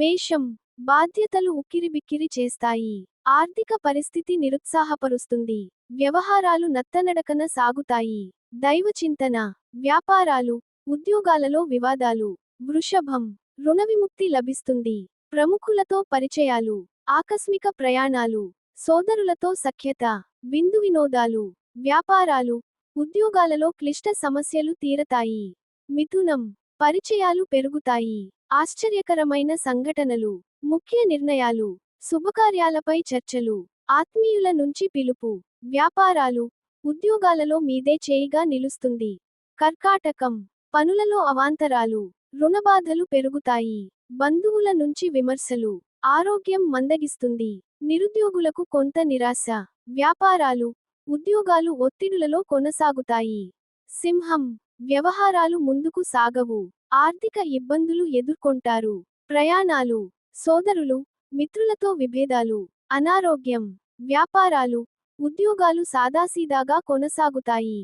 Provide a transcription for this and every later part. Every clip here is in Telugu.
మేషం బాధ్యతలు ఉక్కిరిబిక్కిరి చేస్తాయి. ఆర్థిక పరిస్థితి నిరుత్సాహపరుస్తుంది. వ్యవహారాలు నత్తనడకన సాగుతాయి. దైవ చింతన వ్యాపారాలు ఉద్యోగాలలో వివాదాలు వృషభం రుణ విముక్తి లభిస్తుంది. ప్రముఖులతో పరిచయాలు ఆకస్మిక ప్రయాణాలు సోదరులతో సఖ్యత విందు వినోదాలు వ్యాపారాలు ఉద్యోగాలలో క్లిష్ట సమస్యలు తీరతాయి. మిథునం పరిచయాలు పెరుగుతాయి. ఆశ్చర్యకరమైన సంఘటనలు ముఖ్య నిర్ణయాలు శుభకార్యాలపై చర్చలు ఆత్మీయుల నుంచి పిలుపు వ్యాపారాలు ఉద్యోగాలలో మీదే చేయిగా నిలుస్తుంది. కర్కాటకం పనులలో అవాంతరాలు రుణబాధలు పెరుగుతాయి. బంధువుల నుంచి విమర్శలు ఆరోగ్యం మందగిస్తుంది. నిరుద్యోగులకు కొంత నిరాశ వ్యాపారాలు ఉద్యోగాలు ఒత్తిడులలో కొనసాగుతాయి. సింహం వ్యవహారాలు ముందుకు సాగవు. ఆర్థిక ఇబ్బందులు ఎదుర్కొంటారు. ప్రయాణాలు సోదరులు మిత్రులతో విభేదాలు అనారోగ్యం వ్యాపారాలు ఉద్యోగాలు సాదాసీదాగా కొనసాగుతాయి.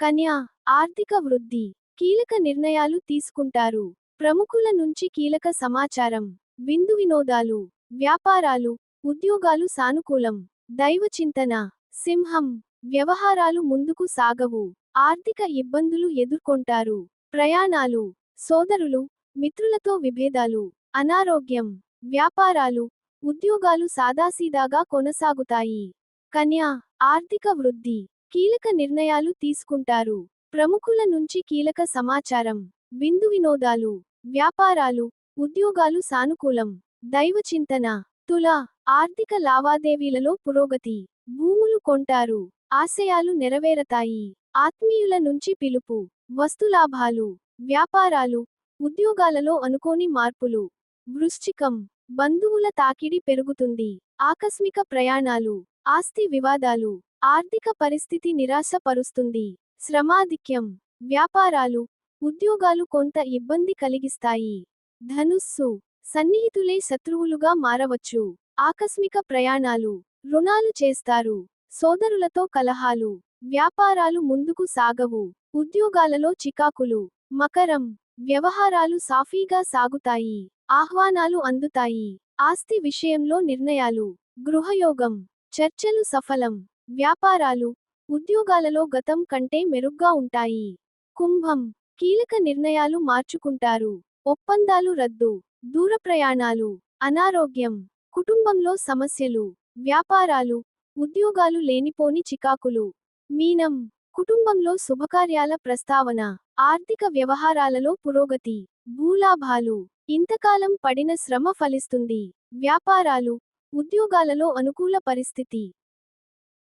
కన్యా ఆర్థిక వృద్ధి కీలక నిర్ణయాలు తీసుకుంటారు. ప్రముఖుల నుంచి కీలక సమాచారం విందు వినోదాలు వ్యాపారాలు ఉద్యోగాలు సానుకూలం దైవ చింతన సింహం వ్యవహారాలు ముందుకు సాగవు. ఆర్థిక ఇబ్బందులు ఎదుర్కొంటారు. ప్రయాణాలు సోదరులు మిత్రులతో విభేదాలు అనారోగ్యం వ్యాపారాలు ఉద్యోగాలు సాదాసీదాగా కొనసాగుతాయి. కన్యా ఆర్థిక వృద్ధి కీలక నిర్ణయాలు తీసుకుంటారు. ప్రముఖుల నుంచి కీలక సమాచారం బిందు వినోదాలు వ్యాపారాలు ఉద్యోగాలు సానుకూలం దైవ చింతన తుల ఆర్థిక లావాదేవీలలో పురోగతి. భూములు కొంటారు ఆశయాలు నెరవేరతాయి. ఆత్మీయుల నుంచి పిలుపు వస్తులాభాలు వ్యాపారాలు ఉద్యోగాలలో అనుకోని మార్పులు. వృశ్చికం బంధువుల తాకిడి పెరుగుతుంది. ఆకస్మిక ప్రయాణాలు ఆస్తి వివాదాలు ఆర్థిక పరిస్థితి నిరాశపరుస్తుంది. శ్రమాధిక్యం వ్యాపారాలు ఉద్యోగాలు కొంత ఇబ్బంది కలిగిస్తాయి. ధనుస్సు సన్నిహితులే శత్రువులుగా మారవచ్చు. ఆకస్మిక ప్రయాణాలు రుణాలు చేస్తారు. సోదరులతో కలహాలు. వ్యాపారాలు ముందుకు సాగవు. ఉద్యోగాలలో చికాకులు. మకరం. వ్యవహారాలు సాఫీగా సాగుతాయి. ఆహ్వానాలు అందుతాయి. ఆస్తి విషయంలో నిర్ణయాలు. గృహయోగం. చర్చలు సఫలం. వ్యాపారాలు. ఉద్యోగాలలో గతం కంటే మెరుగ్గా ఉంటాయి. కుంభం. కీలక నిర్ణయాలు మార్చుకుంటారు. ఒప్పందాలు రద్దు. దూర ప్రయాణాలు అనారోగ్యం. కుటుంబంలో సమస్యలు. వ్యాపారాలు ఉద్యోగాలు లేనిపోని చికాకులు. మీనం కుటుంబంలో శుభకార్యాల ప్రస్తావన ఆర్థిక వ్యవహారాలలో పురోగతి భూలాభాలు ఇంతకాలం పడిన శ్రమ ఫలిస్తుంది. వ్యాపారాలు ఉద్యోగాలలో అనుకూల పరిస్థితి.